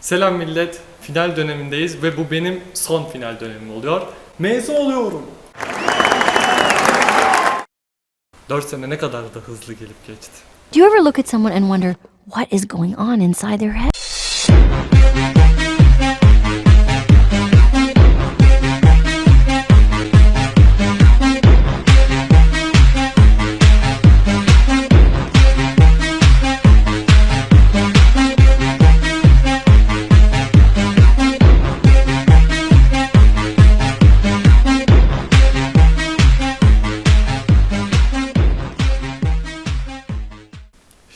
Selam millet. Final dönemindeyiz ve bu benim son final dönemim oluyor. Mezun oluyorum. 4 sene ne kadar da hızlı gelip geçti. Do you ever look at someone and wonder what is going on inside their head?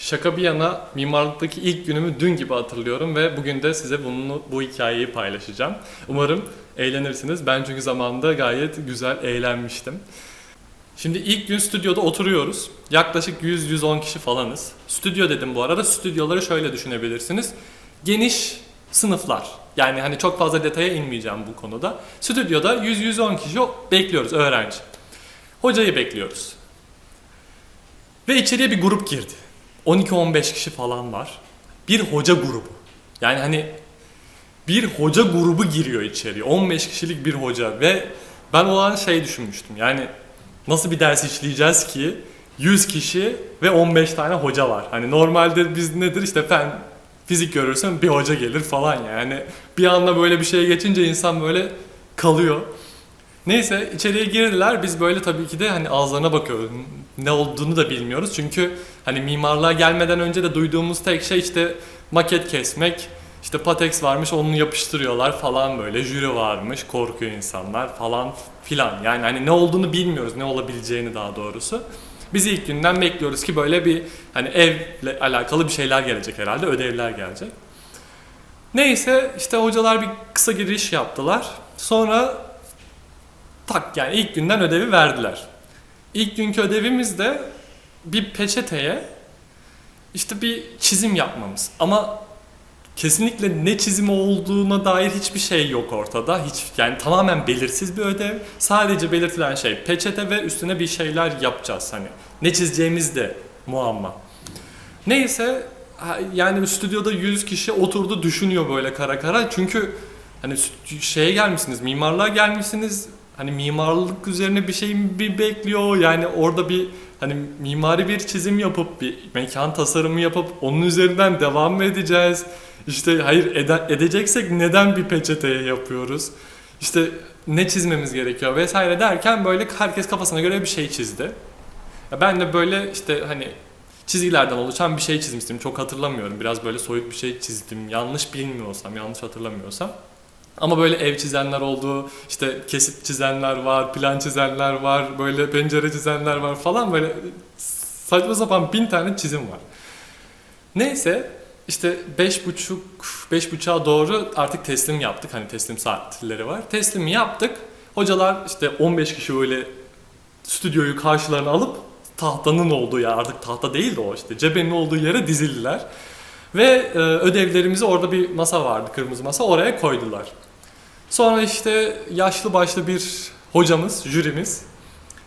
Şaka bir yana mimarlıktaki ilk günümü dün gibi hatırlıyorum ve bugün de size bunu, bu hikayeyi paylaşacağım. Umarım eğlenirsiniz. Ben çünkü zamanında gayet güzel eğlenmiştim. Şimdi ilk gün stüdyoda oturuyoruz. Yaklaşık 100-110 kişi falanız. Stüdyo dedim bu arada. Stüdyoları şöyle düşünebilirsiniz. Geniş sınıflar. Yani hani çok fazla detaya inmeyeceğim bu konuda. Stüdyoda 100-110 kişi bekliyoruz öğrenci. Hocayı bekliyoruz. Ve içeriye bir grup girdi. 12-15 kişi falan var. Bir hoca grubu. Yani hani bir hoca grubu giriyor içeriye. 15 kişilik bir hoca ve ben o an şey düşünmüştüm. Yani nasıl bir ders işleyeceğiz ki 100 kişi ve 15 tane hoca var. Hani normalde biz nedir işte fen fizik görürsün bir hoca gelir falan yani. Bir anda böyle bir şeye geçince insan böyle kalıyor. Neyse içeriye girdiler. Biz böyle tabii ki de hani ağızlarına bakıyoruz. Ne olduğunu da bilmiyoruz. Çünkü hani mimarlığa gelmeden önce de duyduğumuz tek şey işte maket kesmek. işte Patex varmış onu yapıştırıyorlar falan böyle. Jüri varmış korkuyor insanlar falan filan. Yani hani ne olduğunu bilmiyoruz. Ne olabileceğini daha doğrusu. Biz ilk günden bekliyoruz ki böyle bir hani evle alakalı bir şeyler gelecek herhalde. Ödevler gelecek. Neyse işte hocalar bir kısa giriş yaptılar. Sonra tak yani ilk günden ödevi verdiler. İlk günkü ödevimiz de bir peçeteye işte bir çizim yapmamız. Ama kesinlikle ne çizimi olduğuna dair hiçbir şey yok ortada. Hiç yani tamamen belirsiz bir ödev. Sadece belirtilen şey peçete ve üstüne bir şeyler yapacağız hani. Ne çizeceğimiz de muamma. Neyse yani stüdyoda 100 kişi oturdu düşünüyor böyle kara kara. Çünkü hani şeye gelmişsiniz, mimarlığa gelmişsiniz. Hani mimarlık üzerine bir şey mi bir bekliyor? Yani orada bir hani mimari bir çizim yapıp bir mekan tasarımı yapıp onun üzerinden devam mı edeceğiz? İşte hayır ede- edeceksek neden bir peçeteye yapıyoruz? İşte ne çizmemiz gerekiyor vesaire derken böyle herkes kafasına göre bir şey çizdi. Ya ben de böyle işte hani çizgilerden oluşan bir şey çizmiştim. Çok hatırlamıyorum. Biraz böyle soyut bir şey çizdim. Yanlış bilmiyorsam, yanlış hatırlamıyorsam. Ama böyle ev çizenler oldu, işte kesit çizenler var, plan çizenler var, böyle pencere çizenler var falan böyle saçma sapan bin tane çizim var. Neyse işte beş buçuk, beş buçuğa doğru artık teslim yaptık. Hani teslim saatleri var. Teslimi yaptık. Hocalar işte 15 kişi böyle stüdyoyu karşılarına alıp tahtanın olduğu yer artık tahta değil de o işte cebenin olduğu yere dizildiler. Ve e, ödevlerimizi orada bir masa vardı kırmızı masa oraya koydular. Sonra işte yaşlı başlı bir hocamız, jürimiz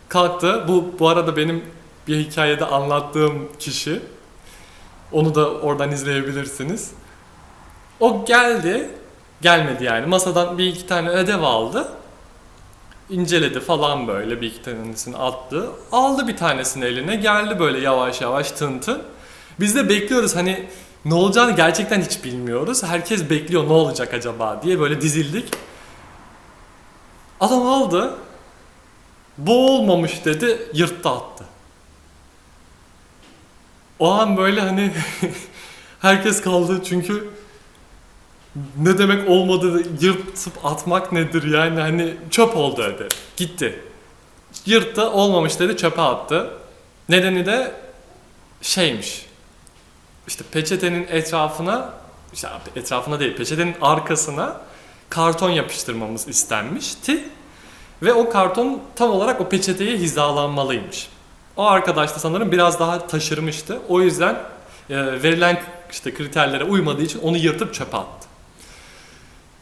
kalktı. Bu bu arada benim bir hikayede anlattığım kişi. Onu da oradan izleyebilirsiniz. O geldi, gelmedi yani. Masadan bir iki tane ödev aldı. inceledi falan böyle bir iki tanesini attı. Aldı bir tanesini eline geldi böyle yavaş yavaş tın tın. Biz de bekliyoruz hani ne olacağını gerçekten hiç bilmiyoruz. Herkes bekliyor ne olacak acaba diye böyle dizildik. Adam aldı. Bu olmamış dedi yırttı attı. O an böyle hani herkes kaldı çünkü ne demek olmadı yırtıp atmak nedir yani hani çöp oldu dedi. Gitti. Yırttı olmamış dedi çöpe attı. Nedeni de şeymiş. İşte peçetenin etrafına işte etrafına değil peçetenin arkasına karton yapıştırmamız istenmişti. Ve o karton tam olarak o peçeteye hizalanmalıymış. O arkadaş da sanırım biraz daha taşırmıştı. O yüzden e, verilen işte kriterlere uymadığı için onu yırtıp çöpe attı.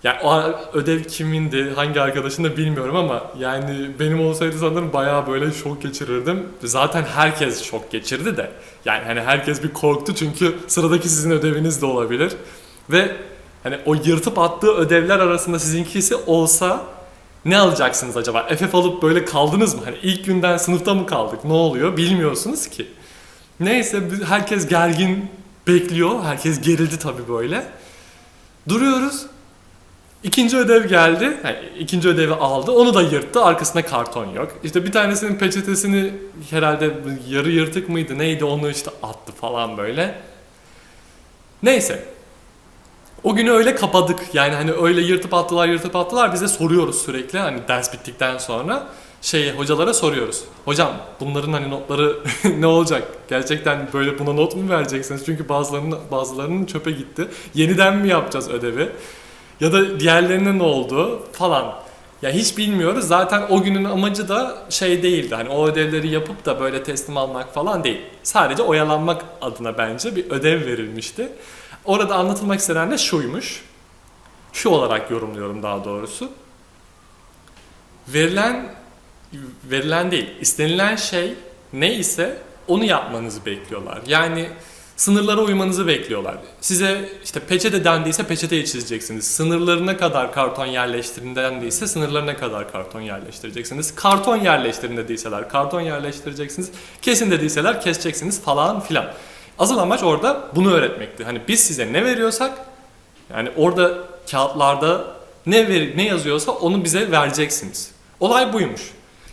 Yani o ödev kimindi, hangi arkadaşın da bilmiyorum ama yani benim olsaydı sanırım bayağı böyle şok geçirirdim. Zaten herkes şok geçirdi de. Yani hani herkes bir korktu çünkü sıradaki sizin ödeviniz de olabilir. Ve Hani o yırtıp attığı ödevler arasında sizinkisi olsa ne alacaksınız acaba? FF alıp böyle kaldınız mı? Hani ilk günden sınıfta mı kaldık? Ne oluyor? Bilmiyorsunuz ki. Neyse herkes gergin bekliyor. Herkes gerildi tabii böyle. Duruyoruz. İkinci ödev geldi. Yani ikinci ödevi aldı. Onu da yırttı. Arkasında karton yok. İşte bir tanesinin peçetesini herhalde yarı yırtık mıydı neydi onu işte attı falan böyle. Neyse. O günü öyle kapadık. Yani hani öyle yırtıp attılar yırtıp attılar. Biz de soruyoruz sürekli. Hani ders bittikten sonra şey hocalara soruyoruz. Hocam bunların hani notları ne olacak? Gerçekten böyle buna not mu vereceksiniz? Çünkü bazılarının bazılarının çöpe gitti. Yeniden mi yapacağız ödevi? Ya da diğerlerine ne oldu falan. Ya hiç bilmiyoruz. Zaten o günün amacı da şey değildi. Hani o ödevleri yapıp da böyle teslim almak falan değil. Sadece oyalanmak adına bence bir ödev verilmişti. Orada anlatılmak istenen de şuymuş. Şu olarak yorumluyorum daha doğrusu. Verilen verilen değil, istenilen şey ne ise onu yapmanızı bekliyorlar. Yani sınırlara uymanızı bekliyorlar. Size işte peçete dendiyse peçeteyi çizeceksiniz. Sınırlarına kadar karton yerleştirin dendiyse sınırlarına kadar karton yerleştireceksiniz. Karton yerleştirin dediyseler karton yerleştireceksiniz. Kesin dediyseler keseceksiniz falan filan. Asıl amaç orada bunu öğretmekti. Hani biz size ne veriyorsak yani orada kağıtlarda ne ver, ne yazıyorsa onu bize vereceksiniz. Olay buymuş.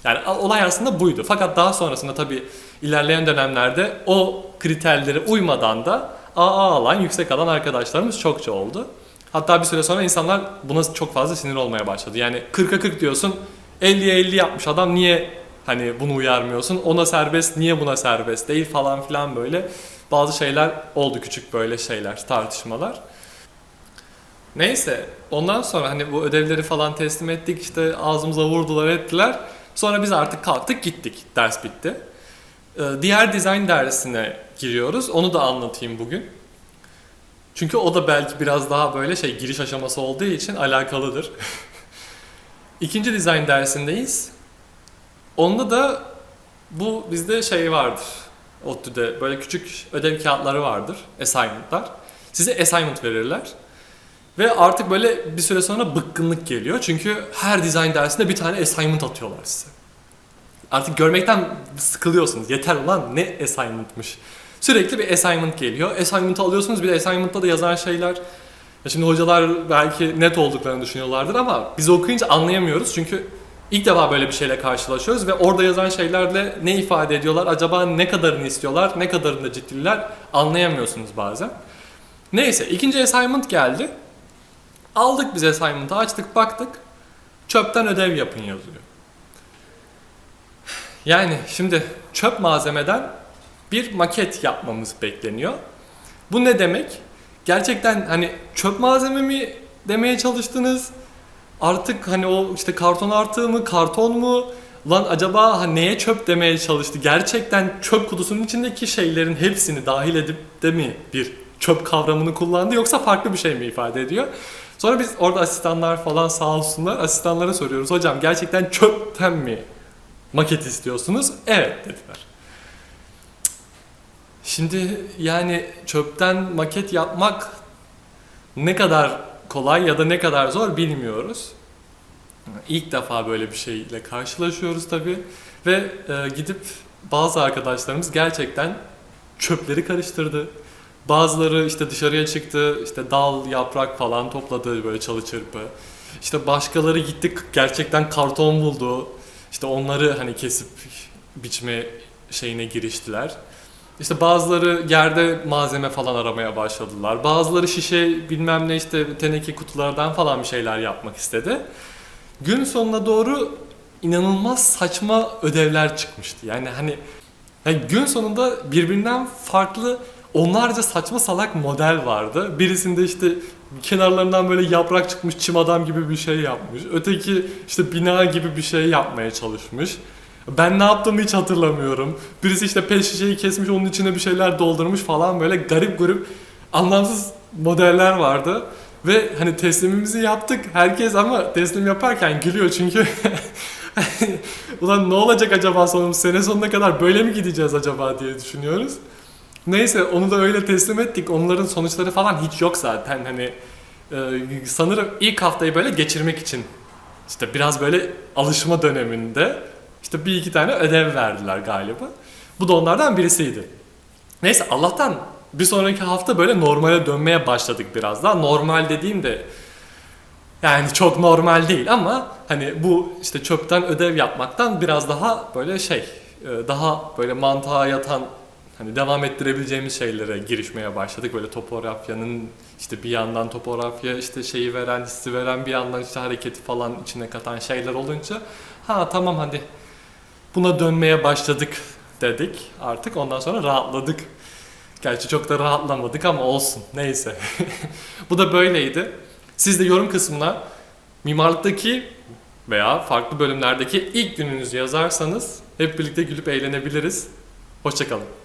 Yani olay aslında buydu. Fakat daha sonrasında tabii ilerleyen dönemlerde o kriterlere uymadan da AA alan, yüksek alan arkadaşlarımız çokça oldu. Hatta bir süre sonra insanlar buna çok fazla sinir olmaya başladı. Yani 40'a 40 diyorsun, 50'ye 50 yapmış adam niye hani bunu uyarmıyorsun? Ona serbest, niye buna serbest değil falan filan böyle bazı şeyler oldu küçük böyle şeyler, tartışmalar. Neyse ondan sonra hani bu ödevleri falan teslim ettik işte ağzımıza vurdular ettiler. Sonra biz artık kalktık gittik ders bitti. Ee, diğer dizayn dersine giriyoruz onu da anlatayım bugün. Çünkü o da belki biraz daha böyle şey giriş aşaması olduğu için alakalıdır. İkinci dizayn dersindeyiz. Onda da bu bizde şey vardır. ODTÜ'de böyle küçük ödev kağıtları vardır. Assignment'lar. Size assignment verirler. Ve artık böyle bir süre sonra bıkkınlık geliyor. Çünkü her dizayn dersinde bir tane assignment atıyorlar size. Artık görmekten sıkılıyorsunuz. Yeter ulan ne assignment'mış. Sürekli bir assignment geliyor. Assignment'ı alıyorsunuz bir de assignment'ta da yazan şeyler ya şimdi hocalar belki net olduklarını düşünüyorlardır ama biz okuyunca anlayamıyoruz çünkü ilk defa böyle bir şeyle karşılaşıyoruz ve orada yazan şeylerle ne ifade ediyorlar, acaba ne kadarını istiyorlar, ne kadarını ciddiler anlayamıyorsunuz bazen. Neyse ikinci assignment geldi. Aldık biz assignment'ı açtık baktık. Çöpten ödev yapın yazıyor. Yani şimdi çöp malzemeden bir maket yapmamız bekleniyor. Bu ne demek? Gerçekten hani çöp malzeme mi demeye çalıştınız? Artık hani o işte karton artığı mı, karton mu? Lan acaba ha neye çöp demeye çalıştı? Gerçekten çöp kutusunun içindeki şeylerin hepsini dahil edip de mi bir çöp kavramını kullandı yoksa farklı bir şey mi ifade ediyor? Sonra biz orada asistanlar falan sağ olsunlar asistanlara soruyoruz. Hocam gerçekten çöpten mi maket istiyorsunuz? Evet dediler. Şimdi yani çöpten maket yapmak ne kadar kolay ya da ne kadar zor bilmiyoruz. İlk defa böyle bir şeyle karşılaşıyoruz tabii ve e, gidip bazı arkadaşlarımız gerçekten çöpleri karıştırdı. Bazıları işte dışarıya çıktı, işte dal, yaprak falan topladı böyle çalı çırpı. İşte başkaları gitti gerçekten karton buldu. İşte onları hani kesip biçme şeyine giriştiler. İşte bazıları yerde malzeme falan aramaya başladılar. Bazıları şişe bilmem ne işte teneke kutulardan falan bir şeyler yapmak istedi. Gün sonuna doğru inanılmaz saçma ödevler çıkmıştı. Yani hani yani gün sonunda birbirinden farklı onlarca saçma salak model vardı. Birisinde işte kenarlarından böyle yaprak çıkmış çim adam gibi bir şey yapmış. Öteki işte bina gibi bir şey yapmaya çalışmış. Ben ne yaptığımı hiç hatırlamıyorum. Birisi işte pet şişeyi kesmiş onun içine bir şeyler doldurmuş falan böyle garip garip anlamsız modeller vardı. Ve hani teslimimizi yaptık. Herkes ama teslim yaparken gülüyor çünkü ulan ne olacak acaba sonumuz sene sonuna kadar böyle mi gideceğiz acaba diye düşünüyoruz. Neyse onu da öyle teslim ettik. Onların sonuçları falan hiç yok zaten hani Ee, sanırım ilk haftayı böyle geçirmek için işte biraz böyle alışma döneminde işte bir iki tane ödev verdiler galiba. Bu da onlardan birisiydi. Neyse Allah'tan bir sonraki hafta böyle normale dönmeye başladık biraz daha. Normal dediğim de yani çok normal değil ama hani bu işte çöpten ödev yapmaktan biraz daha böyle şey e, daha böyle mantığa yatan hani devam ettirebileceğimiz şeylere girişmeye başladık. Böyle topografyanın işte bir yandan topografya işte şeyi veren, hissi veren bir yandan işte hareketi falan içine katan şeyler olunca ha tamam hadi buna dönmeye başladık dedik artık ondan sonra rahatladık. Gerçi çok da rahatlamadık ama olsun neyse. Bu da böyleydi. Siz de yorum kısmına mimarlıktaki veya farklı bölümlerdeki ilk gününüzü yazarsanız hep birlikte gülüp eğlenebiliriz. Hoşçakalın.